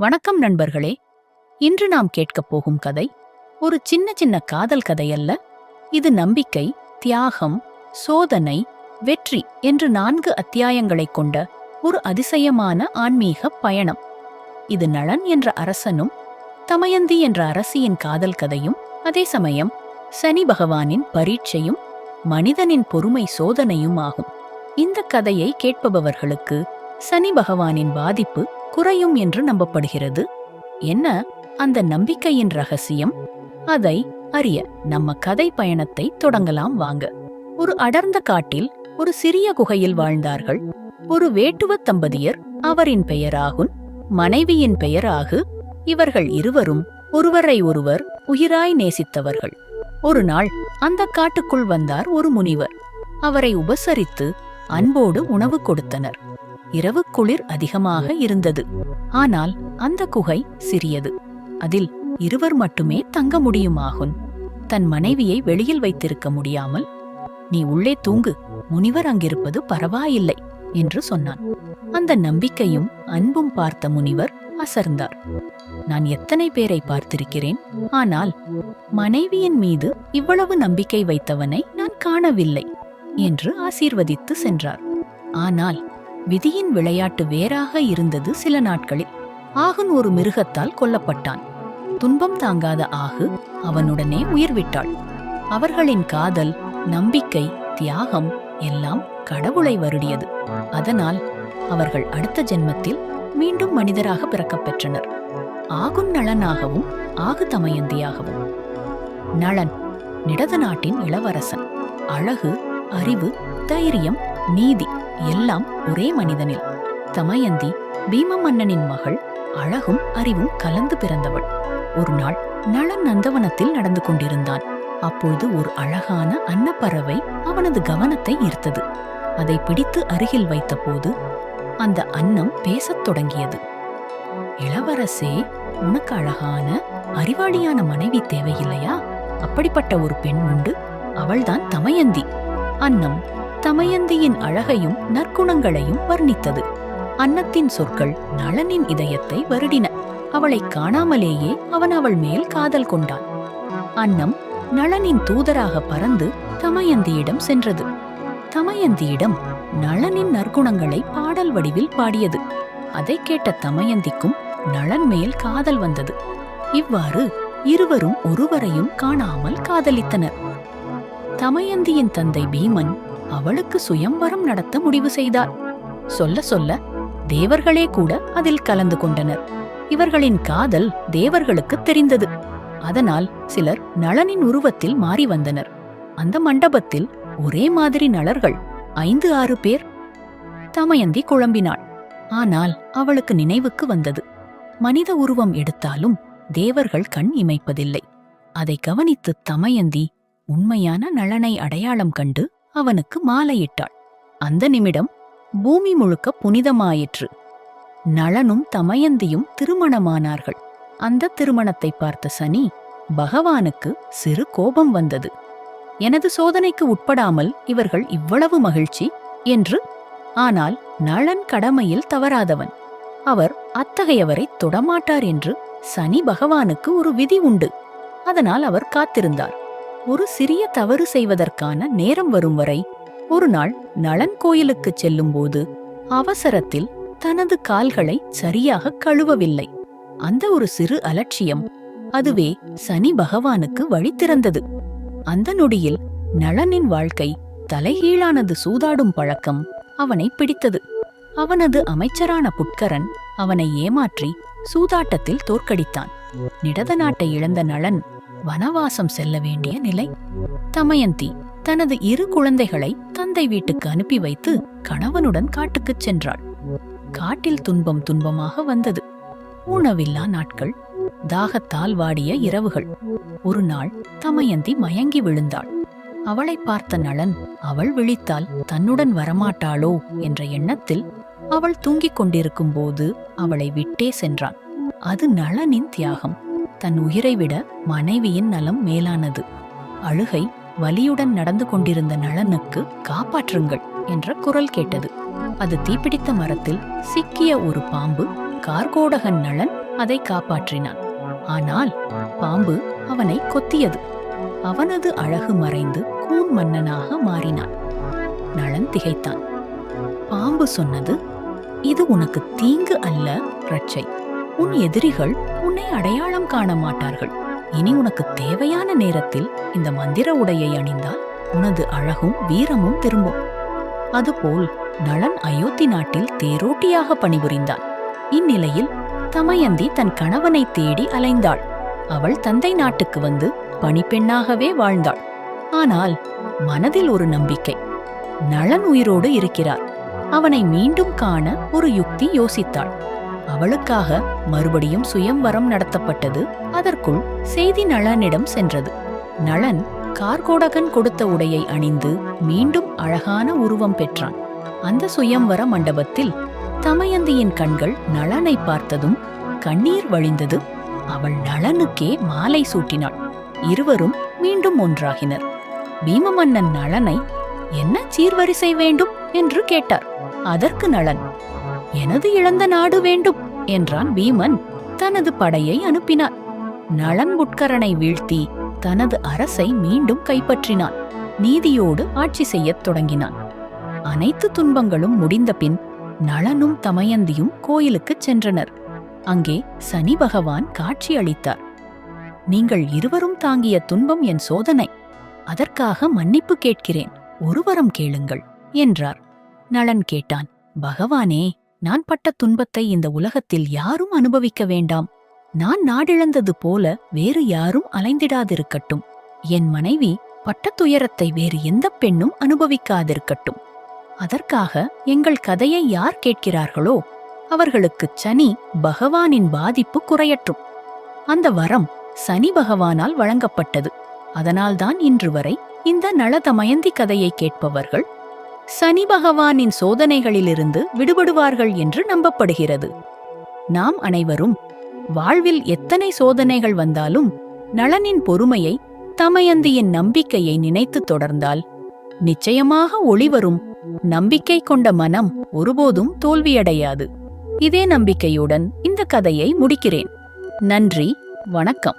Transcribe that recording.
வணக்கம் நண்பர்களே. இன்று நாம் கேட்கப் போகும் கதை ஒரு சின்ன சின்ன காதல் கதை அல்ல இது நம்பிக்கை தியாகம் சோதனை வெற்றி என்று நான்கு அத்தியாயங்களைக் கொண்ட ஒரு அதிசயமான ஆன்மீக பயணம். இது நளன் என்ற அரசனும் தமயந்தி என்ற அரசியின் காதல் கதையும் அதே சமயம் சனி பகவானின் பரீட்சையும் மனிதனின் பொறுமை சோதனையும் ஆகும். இந்த கதையை கேட்பவர்களுக்கு சனி பகவானின் பாதிப்பு குறையும் என்று நம்பப்படுகிறது. என்ன? அந்த நம்பிக்கையின் ரகசியம். அதை அறிய நம்ம கதை பயணத்தை தொடங்கலாம் வாங்க. ஒரு அடர்ந்த காட்டில் ஒரு சிறிய குகையில் வாழ்ந்தார்கள். ஒரு வேட்டுவ தம்பதியர் அவரின் பெயர் ஆகுன் மனைவியின் பெயர் ஆகு இவர்கள் இருவரும் ஒருவரை ஒருவர் உயிராய் நேசித்தவர்கள். ஒரு நாள் அந்த காட்டுக்குள் வந்தார் ஒரு முனிவர். அவரை உபசரித்து அன்போடு உணவு கொடுத்தனர். இரவு குளிர் அதிகமாக இருந்தது. ஆனால் அந்த குகை சிறியது. அதில் இருவர் மட்டுமே தங்க முடியுமாகும் தன் மனைவியை வெளியில் வைத்திருக்க முடியாமல் நீ உள்ளே தூங்கு முனிவர் அங்கிருப்பது பரவாயில்லை என்று சொன்னான். அந்த நம்பிக்கையும் அன்பும் பார்த்த முனிவர் அசர்ந்தார். நான் எத்தனை பேரை பார்த்திருக்கிறேன்? ஆனால் மனைவியின் மீது இவ்வளவு நம்பிக்கை வைத்தவனை நான் காணவில்லை என்று ஆசீர்வதித்து சென்றார். ஆனால் விதியின் விளையாட்டு வேறாக இருந்தது சில நாட்களில். ஆகுன் ஒரு மிருகத்தால் கொல்லப்பட்டான். துன்பம் தாங்காத ஆகு அவனுடனே உயிர் விட்டாள் அவர்களின் காதல் நம்பிக்கை தியாகம் எல்லாம் கடவுளை வருடியது. அதனால் அவர்கள் அடுத்த ஜென்மத்தில் மீண்டும் மனிதராக பிறக்கப் பெற்றனர். ஆகும் நளனாகவும் ஆகு தமயந்தியாகவும். நளன் நிடத நாட்டின் இளவரசன். அழகு அறிவு தைரியம் நீதி. எல்லாம் ஒரே மனிதனில். தமயந்தி பீம மன்னனின் மகள் அழகும் அறிவும் கலந்து பிறந்தவள். ஒரு நாள் நளன் நந்தவனத்தில் நடந்து கொண்டிருந்தான். அப்பொழுது ஒரு அழகான அன்னப்பறவை அவனது கவனத்தை ஈர்த்தது. அதை பிடித்து அருகில் வைத்தபோது அந்த அன்னம் பேசத் தொடங்கியது. இளவரசே உனக்கு அழகான அறிவாளியான மனைவி தேவையில்லையா? அப்படிப்பட்ட ஒரு பெண் உண்டு. அவள்தான் தமயந்தி. அன்னம் தமயந்தியின் அழகையும் நற்குணங்களையும் வர்ணித்தது. அன்னத்தின் சொற்கள் நளனின் இதயத்தை வருடின. அவளை காணாமலேயே அவன் அவள் மேல் காதல் கொண்டான். அன்னம் நளனின் தூதராக பறந்து தமயந்தியிடம் சென்றது. தமயந்தியிடம் நளனின் நற்குணங்களை பாடல் வடிவில் பாடியது. அதை கேட்ட தமயந்திக்கும் நளன் மேல் காதல் வந்தது. இவ்வாறு இருவரும் ஒருவரையும் காணாமல் காதலித்தனர். தமயந்தியின் தந்தை பீமன் அவளுக்கு சுயம்வரம் நடத்த முடிவு செய்தார் சொல்ல சொல்ல தேவர்களே கூட அதில் கலந்து கொண்டனர். இவர்களின் காதல் தேவர்களுக்கு தெரிந்தது. அதனால் சிலர் நளனின் உருவத்தில் மாறி வந்தனர். அந்த மண்டபத்தில் ஒரே மாதிரி நலர்கள் ஐந்து ஆறு பேர் தமயந்தி குழம்பினாள். ஆனால் அவளுக்கு நினைவுக்கு வந்தது. மனித உருவம் எடுத்தாலும் தேவர்கள் கண் இமைப்பதில்லை. அதை கவனித்து தமயந்தி உண்மையான நலனை அடையாளம் கண்டு அவனுக்கு மாலையிட்டாள். அந்த நிமிடம் பூமி முழுக்க புனிதமாயிற்று. நளனும் தமயந்தியும் திருமணமானார்கள். அந்த திருமணத்தை பார்த்த சனி பகவானுக்கு சிறு கோபம் வந்தது. எனது சோதனைக்கு உட்படாமல் இவர்கள் இவ்வளவு மகிழ்ச்சி? என்று. ஆனால் நளன் கடமையில் தவறாதவன். அவர் அத்தகையவரை தொடமாட்டார் என்று சனி பகவானுக்கு ஒரு விதி உண்டு. அதனால் அவர் காத்திருந்தார். ஒரு சிறிய தவறு செய்வதற்கான நேரம் வரும் வரை ஒரு நாள் நளன் கோயிலுக்குச் செல்லும்போது அவசரத்தில் தனது கால்களை சரியாக கழுவவில்லை. அந்த ஒரு சிறு அலட்சியம் அதுவே சனி பகவானுக்கு வழி திறந்தது. அந்த நொடியில் நளனின் வாழ்க்கை தலைகீழானது சூதாடும் பழக்கம் அவனை பிடித்தது. அவனது அமைச்சரான புட்கரன் அவனை ஏமாற்றி சூதாட்டத்தில் தோற்கடித்தான். நிடத நாட்டை இழந்த நளன் வனவாசம் செல்ல வேண்டிய நிலை. தமயந்தி தனது இரு குழந்தைகளை தந்தை வீட்டுக்கு அனுப்பி வைத்து கணவனுடன் காட்டுக்குச் சென்றாள். காட்டில் துன்பம் துன்பமாக வந்தது. உணவில்லா நாட்கள் தாகத்தால் வாடிய இரவுகள். ஒரு நாள் தமயந்தி மயங்கி விழுந்தாள். அவளை பார்த்த நளன் அவள் விழித்தால் தன்னுடன் வரமாட்டாளோ என்ற எண்ணத்தில் அவள் தூங்கிக் கொண்டிருக்கும் போது அவளை விட்டே சென்றான். அது நளனின் தியாகம். தன் உயிரை விட மனைவியின் நலம் மேலானது. அழுகை வலியுடன் நடந்து கொண்டிருந்த நளனுக்கு காப்பாற்றுங்கள் என்ற குரல் கேட்டது. அது தீப்பிடித்த மரத்தில் சிக்கிய ஒரு பாம்பு கார்கோடகன் நளன் அதை காப்பாற்றினான். ஆனால் பாம்பு அவனை கொத்தியது. அவனது அழகு மறைந்து கூன் மன்னனாக மாறினான். நளன் திகைத்தான். பாம்பு சொன்னது இது உனக்கு தீங்கு அல்ல ரட்சை. உன் எதிரிகள் உன்னை அடையாளம் காண மாட்டார்கள். இனி உனக்கு தேவையான நேரத்தில் இந்த மந்திர உடையை அணிந்தால் உனது அழகும் வீரமும் திரும்பும். அதுபோல் நளன் அயோத்தி நாட்டில் தேரோட்டியாக பணிபுரிந்தான். இந்நிலையில் தமயந்தி தன் கணவனை தேடி அலைந்தாள். அவள் தந்தை நாட்டுக்கு வந்து பணிப்பெண்ணாகவே வாழ்ந்தாள். ஆனால் மனதில் ஒரு நம்பிக்கை. நளன் உயிரோடு இருக்கிறார். அவனை மீண்டும் காண ஒரு யுக்தி யோசித்தாள். அவளுக்காக மறுபடியும் சுயம்வரம் நடத்தப்பட்டது. அதற்குள் செய்தி நளனிடம் சென்றது. நளன் கார்கோடகன் கொடுத்த உடையை அணிந்து மீண்டும் அழகான உருவம் பெற்றான். அந்த சுயம்வர மண்டபத்தில் தமயந்தியின் கண்கள் நளனை பார்த்ததும் கண்ணீர் வழிந்தது. அவள் நளனுக்கே மாலை சூட்டினாள். இருவரும் மீண்டும் ஒன்றாகினர். பீமமன்னன் நளனை என்ன சீர்வரிசை வேண்டும்? என்று கேட்டார். அதற்கு நளன் எனது இழந்த நாடு வேண்டும் என்றான் பீமன். தனது படையை அனுப்பினார் நளன் வீழ்த்தி தனது அரசை மீண்டும் கைப்பற்றினான். நீதியோடு ஆட்சி செய்யத் தொடங்கினான். அனைத்து துன்பங்களும் முடிந்தபின் நளனும் தமயந்தியும் கோயிலுக்குச் சென்றனர். அங்கே சனி பகவான் காட்சி அளித்தார். நீங்கள் இருவரும் தாங்கிய துன்பம் என் சோதனை. அதற்காக மன்னிப்பு கேட்கிறேன். ஒருவரம் கேளுங்கள் என்றார். நளன் கேட்டான் பகவானே நான் பட்ட துன்பத்தை இந்த உலகத்தில் யாரும் அனுபவிக்க வேண்டாம். நான் நாடிழந்தது போல வேறு யாரும் அலைந்திடாதிருக்கட்டும். என் மனைவி பட்ட துயரத்தை வேறு எந்த பெண்ணும் அனுபவிக்காதிருக்கட்டும். அதற்காக எங்கள் கதையை யார் கேட்கிறார்களோ அவர்களுக்குச் சனி பகவானின் பாதிப்பு குறையற்றும் அந்த வரம் சனி பகவானால் வழங்கப்பட்டது. அதனால்தான் இன்று வரை இந்த நளதமயந்தி கதையை கேட்பவர்கள் சனி பகவானின் சோதனைகளிலிருந்து விடுபடுவார்கள் என்று நம்பப்படுகிறது. நாம் அனைவரும் வாழ்வில் எத்தனை சோதனைகள் வந்தாலும் நளனின் பொறுமையை தமயந்தியின் நம்பிக்கையை நினைத்து தொடர்ந்தால் நிச்சயமாக ஒளிவரும் நம்பிக்கை கொண்ட மனம் ஒருபோதும் தோல்வியடையாது. இதே நம்பிக்கையுடன் இந்த கதையை முடிக்கிறேன். நன்றி வணக்கம்.